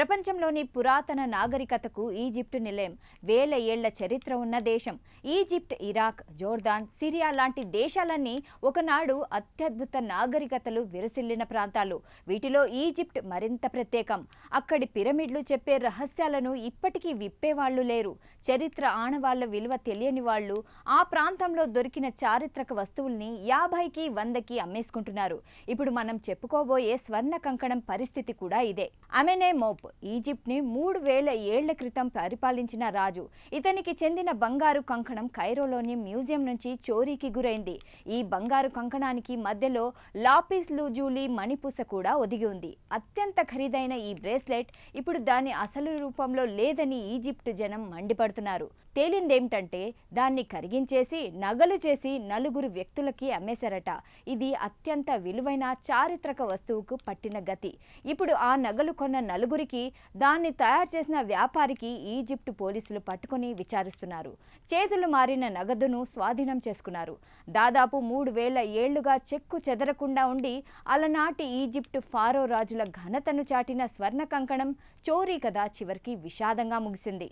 ప్రపంచంలోని పురాతన నాగరికతకు ఈజిప్ట్ నిలయం వేల ఏళ్ళ చరిత్ర ఉన్న దేశం. ఈజిప్ట్ ఇరాక్ జోర్దాన్ సిరియా లాంటి దేశాలన్నీ ఒకనాడు అత్యద్భుత నాగరికతలు విరసిల్లిన ప్రాంతాలు. వీటిలో ఈజిప్ట్ మరింత ప్రత్యేకం. అక్కడి పిరమిడ్లు చెప్పే రహస్యాలను ఇప్పటికీ విప్పేవాళ్ళు లేరు. చరిత్ర ఆనవాళ్ళ విలువ తెలియని వాళ్ళు ఆ ప్రాంతంలో దొరికిన చారిత్రక వస్తువుల్ని యాభైకి వందకి అమ్మేసుకుంటున్నారు. ఇప్పుడు మనం చెప్పుకోబోయే స్వర్ణ కంకణం పరిస్థితి కూడా ఇదే. అమెనే మోప్ ఈజిప్ట్ని మూడు వేల ఏళ్ళ క్రితం పరిపాలించిన రాజు. ఇతనికి చెందిన బంగారు కంకణం కైరోలోని మ్యూజియం నుంచి చోరీకి గురైంది. ఈ బంగారు కంకణానికి మధ్యలో లాపిస్ లూజూలి మణిపూస కూడా ఒదిగి ఉంది. అత్యంత ఖరీదైన ఈ బ్రేస్లెట్ ఇప్పుడు దాని అసలు రూపంలో లేదని ఈజిప్ట్ జనం మండిపడుతున్నారు. తేలిందేమిటంటే దాన్ని కరిగించేసి నగలు చేసి నలుగురు వ్యక్తులకి అమ్మేశారట. ఇది అత్యంత విలువైన చారిత్రక వస్తువుకు పట్టిన గతి. ఇప్పుడు ఆ నగలు కొన్న నలుగురికి దాన్ని తయారు చేసిన వ్యాపారికి ఈజిప్ట్ పోలీసులు పట్టుకుని విచారిస్తున్నారు. చేతులు మారిన నగదును స్వాధీనం చేసుకున్నారు. దాదాపు మూడు వేల ఏళ్ళుగా చెక్కు చెదరకుండా ఉండి అలనాటి ఈజిప్ట్ ఫారో రాజుల ఘనతను చాటిన స్వర్ణ కంకణం చోరీ కథ చివరికి విషాదంగా ముగిసింది.